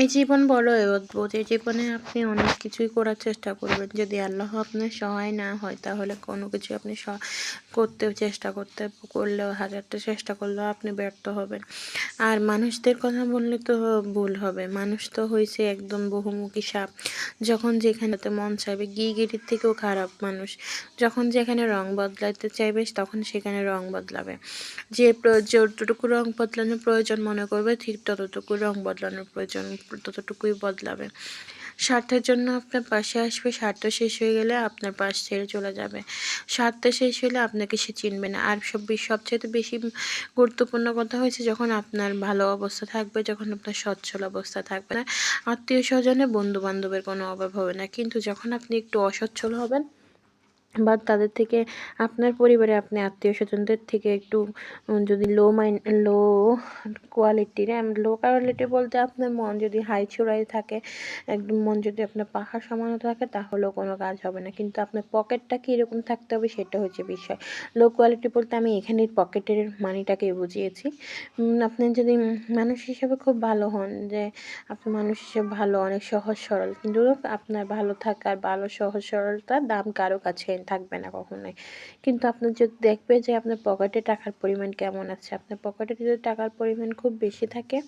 এই জীবন বড় অদ্ভুত। এই জীবনে আপনি অনেক কিছুই করার চেষ্টা করবেন। যদি আল্লাহ আপনার সহায় না হয়, তাহলে কোনো কিছু আপনি করতে চেষ্টা করতে, করলেও, হাজারটা চেষ্টা করলেও আপনি ব্যর্থ হবেন। আর মানুষদের কথা বললে তো ভুল হবে। মানুষ তো হয়েছে একদম বহুমুখী সাপ। যখন যেখানেতে মন চাইবে, গিরগিটির থেকেও খারাপ মানুষ। যখন যেখানে রং বদলাতে চাইবে, তখন সেখানে রং বদলাবে। যে যতটুকু রং বদলানোর প্রয়োজন মনে করবে, ঠিক ততটুকু রং বদলানোর প্রয়োজন ততটুকুই বদলাবে। স্বার্থের জন্য আপনার পাশে আসবে স্বার্থ শেষ হয়ে গেলে আপনার পাশ ছেড়ে চলে যাবে। স্বার্থ শেষ হলে আপনাকে সে চিনবে না। আর সব সবচেয়ে বেশি গুরুত্বপূর্ণ কথা হয়েছে যখন আপনার ভালো অবস্থা থাকবে, যখন আপনার সচ্ছল অবস্থা থাকবে না। আত্মীয় স্বজনে বন্ধু বান্ধবের কোনো অভাব হবে না। কিন্তু যখন আপনি একটু অসচ্ছল হবেন বা তাদের থেকে আপনার পরিবারে আপনি আত্মীয় স্বজনদের থেকে একটু যদি লো মাইন্ড লো কোয়ালিটির লো কোয়ালিটি বলতে আপনার মন যদি হাই চূড়ায় থাকে, একদম মন যদি আপনার পাহাড় সমানো থাকে, তাহলেও কোনো কাজ হবে না। কিন্তু আপনার পকেটটা কীরকম থাকতে হবে সেটা হচ্ছে বিষয়। লো কোয়ালিটি বলতে আমি এখানে পকেটের মানিটাকে বুঝিয়েছি। আপনি যদি মানুষ হিসেবে খুব ভালো হন, যে আপনি মানুষ হিসেবে ভালো, অনেক সহজ সরল কিন্তু আপনার ভালো থাকার, ভালো সহজ সরলতার দাম কারও কাছে থাকবে না কখনোই। কিন্তু আপনার যদি দেখবে যে আপনার পকেটে টাকার পরিমাণ কেমন আছে, আপনার পকেটে যদি টাকার পরিমাণ খুব বেশি থাকে,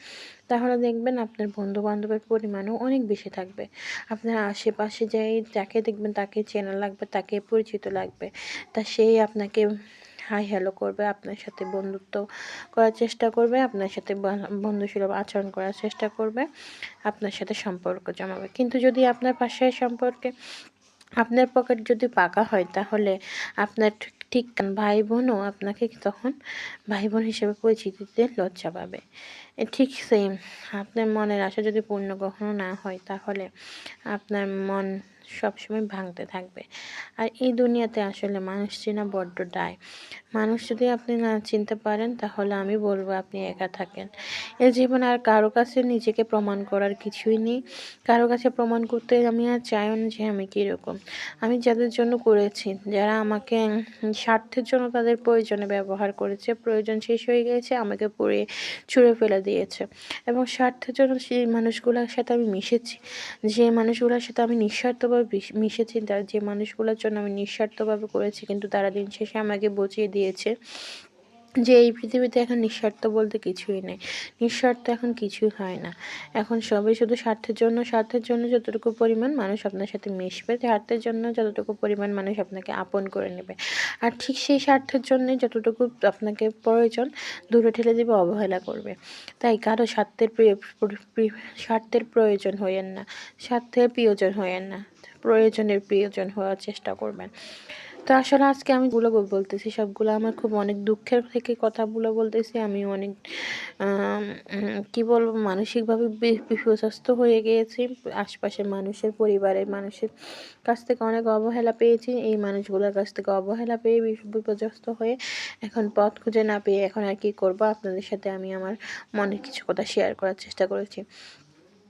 তাহলে দেখবেন আপনার বন্ধু বান্ধবের পরিমাণও অনেক বেশি থাকবে। আপনার আশেপাশে যাই যাকে দেখবেন তাকে চেনা লাগবে, তাকে পরিচিত লাগবে। তা সেই আপনাকে হাই হ্যালো করবে, আপনার সাথে বন্ধুত্ব করার চেষ্টা করবে, আপনার সাথে বন্ধুসুলভ আচরণ করার চেষ্টা করবে, আপনার সাথে সম্পর্ক জমাবে। কিন্তু যদি আপনার পাশে সম্পর্কে আপনার পকেট যদি পাকা হয়, তাহলে আপনার ঠিক- ভাই বোনও আপনাকে তখন ভাই বোন হিসেবে পরিচিতিতে লজ্জা পাবে। ঠিক সেম আপনার মনের আশা যদি পূর্ণ কখনো না হয়, তাহলে আপনার মন সবসময় ভাঙতে থাকবে। আর এই দুনিয়াতে আসলে মানুষ চেনা বড্ড দায়। মানুষ যদি আপনি না চিনতে পারেন, তাহলে আমি বলব আপনি একা থাকেন। এ জীবন আর কারও কাছে নিজেকে প্রমাণ করার কিছুই নেই। কারও কাছে প্রমাণ করতে আমি আর চাইও না যে আমি কীরকম। আমি যাদের জন্য করেছি, যারা আমাকে স্বার্থের জন্য তাদের প্রয়োজনে ব্যবহার করেছে, প্রয়োজন শেষ হয়ে গিয়েছে আমাকে পুড়িয়ে ছুঁড়ে ফেলে দিয়েছে। এবং স্বার্থের জন্য সেই মানুষগুলোর সাথে আমি মিশেছি। যে মানুষগুলোর সাথে আমি নিঃস্বার্থভাবে মিশেছি তার যে মানুষগুলোর জন্য আমি নিঃস্বার্থভাবে করেছি, কিন্তু তারা দিন শেষে আমাকে বুঝিয়ে দিয়েছে যে এই পৃথিবীতে এখন নিঃস্বার্থ বলতে কিছুই নেই। নিঃস্বার্থ এখন কিছুই হয় না। এখন সবই শুধু স্বার্থের জন্য। স্বার্থের জন্য যতটুকু পরিমাণ মানুষ আপনার সাথে মিশবে, স্বার্থের জন্য যতটুকু পরিমাণ মানুষ আপনাকে আপন করে নেবে। আর ঠিক সেই স্বার্থের জন্যই যতটুকু আপনাকে প্রয়োজন, দূরে ঠেলে দেবে, অবহেলা করবে। তাই কারও স্বার্থের স্বার্থের প্রয়োজন হইয়েন না। স্বার্থের প্রিয়জন হইয়েন না। প্রয়োজনের প্রিয়জন হওয়ার চেষ্টা করবেন। তো আসলে আজকে আমি গুলো বলতেছি, সবগুলো আমার খুব অনেক দুঃখের থেকে কথাগুলো বলতেছি। আমি অনেক কি বলব, মানসিকভাবে বিপর্যস্ত হয়ে গিয়েছি। আশপাশের মানুষের, পরিবারের মানুষের কাছ থেকে অনেক অবহেলা পেয়েছি। এই মানুষগুলোর কাছ থেকে অবহেলা পেয়ে বিপর্যস্ত হয়ে এখন পথ খুঁজে না পেয়ে এখন আর কি করব? আপনাদের সাথে আমি আমার মনের কিছু কথা শেয়ার করার চেষ্টা করেছি।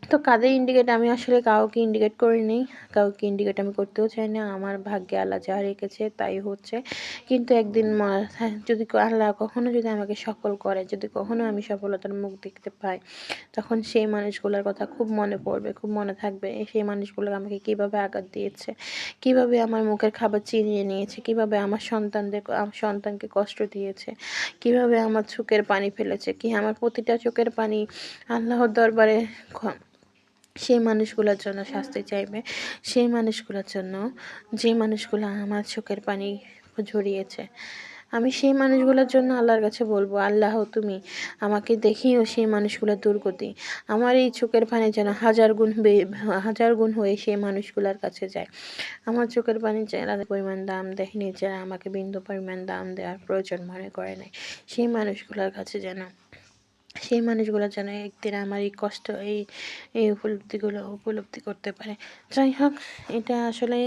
তো কাদের ইন্ডিকেট আমি আসলে কাউকে ইন্ডিকেট করিনি কাউকে ইন্ডিকেট আমি করতেও চাই না আমার ভাগ্যে আল্লাহ যা রেখেছে তাই হচ্ছে। কিন্তু একদিন হ্যাঁ, যদি আল্লাহ কখনো যদি আমাকে সফল করে যদি কখনো আমি সফলতার মুখ দেখতে পাই তখন সেই মানুষগুলোর কথা খুব মনে পড়বে খুব মনে থাকবে সেই মানুষগুলো আমাকে কীভাবে আঘাত দিয়েছে কীভাবে আমার মুখের খাবার চিনিয়ে নিয়েছে কীভাবে আমার সন্তানদের সন্তানকে কষ্ট দিয়েছে কীভাবে আমার চোখের পানি ফেলেছে কি আমার প্রতিটা চোখের পানি আল্লাহর দরবারে সেই মানুষগুলোর জন্য শাস্তি চাইবে। সেই মানুষগুলোর জন্য যে মানুষগুলো আমার চোখের পানি ঝরিয়েছে। আমি সেই মানুষগুলোর জন্য আল্লাহর কাছে বলব, আল্লাহ তুমি আমাকে দেখিও সেই মানুষগুলোর দুর্গতি। আমার এই চোখের পানি যেন হাজার গুণ হাজার গুণ হয়ে সেই মানুষগুলোর কাছে যায়। আমার চোখের পানি যারা পরিমাণ দাম দেয়নি যারা আমাকে বিন্দু পরিমাণ দাম দেওয়ার প্রয়োজন মনে করে নাই সেই মানুষগুলোর কাছে যেন সেই মানুষগুলো যেন একদিন আমার এই কষ্ট, এই এই উপলব্ধিগুলো উপলব্ধি করতে পারে। যাই হোক, এটা আসলে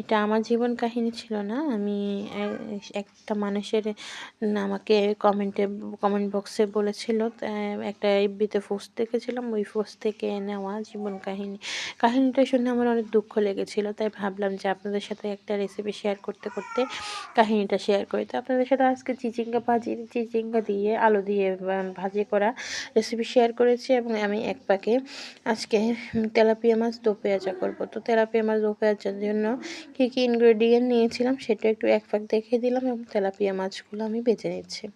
এটা আমার জীবন কাহিনী ছিল না। আমি একটা মানুষের আমাকে কমেন্টে, কমেন্ট বক্সে বলেছিল একটা এফবিতে পোস্ট দেখেছিলাম, ওই পোস্ট থেকে নেওয়া জীবন কাহিনী। কাহিনীটা শুনে আমার অনেক দুঃখ লেগেছিল, তাই ভাবলাম যে আপনাদের সাথে একটা রেসিপি শেয়ার করতে করতে কাহিনীটা শেয়ার করি। তো আপনাদের সাথে আজকে চিচিঙ্গা ভাজি, চিচিঙ্গা দিয়ে, আলু দিয়ে ভাজি করা রেসিপি শেয়ার করেছি এবং আমি এক পাকে আজকে তেলাপিয়া মাছ দো পেঁয়াজা করব। তো তেলাপিয়া মাছ দো পেঁয়াজার জন্য কী কী ইনগ্রেডিয়েন্ট নিয়েছিলাম সেটা একটু এক পাক দেখিয়ে দিলাম এবং তেলাপিয়া মাছগুলো আমি বেছে নিচ্ছি।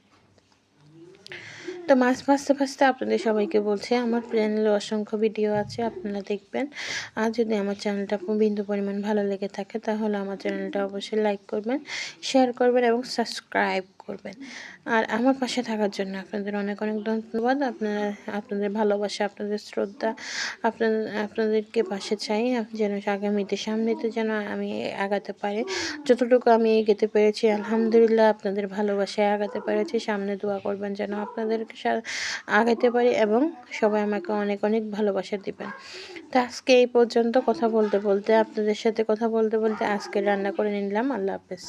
তো মাছ ভাজতে ভাজতে আপনাদের সবাইকে বলছে, আমার চ্যানেলে অসংখ্য ভিডিও আছে, আপনারা দেখবেন। আর যদি আমার চ্যানেলটা বিন্দু পরিমাণ ভালো লেগে থাকে, তাহলে আমার চ্যানেলটা অবশ্যই লাইক করবেন শেয়ার করবেন এবং সাবস্ক্রাইব করবেন। আর আমার পাশে থাকার জন্য আপনাদের অনেক অনেক ধন্যবাদ। আপনারা, আপনাদের ভালোবাসা, আপনাদের শ্রদ্ধা আপনাদের আপনাদেরকে পাশে চাই। যেন আগামীতে সামনেতে যেন আমি আগাতে পারি। যতটুকু আমি এগোতে পেরেছি, আলহামদুলিল্লাহ আপনাদের ভালোবাসায় আগাতে পেরেছি। সামনে দোয়া করবেন যেন আপনাদেরকে আগাতে পারি এবং সবাই আমাকে অনেক অনেক ভালোবাসা দিবেন। তো আজকে এই পর্যন্ত কথা বলতে বলতে, আপনাদের সাথে কথা বলতে বলতে আজকে রান্না করে নিলাম। আল্লাহ হাফেজ।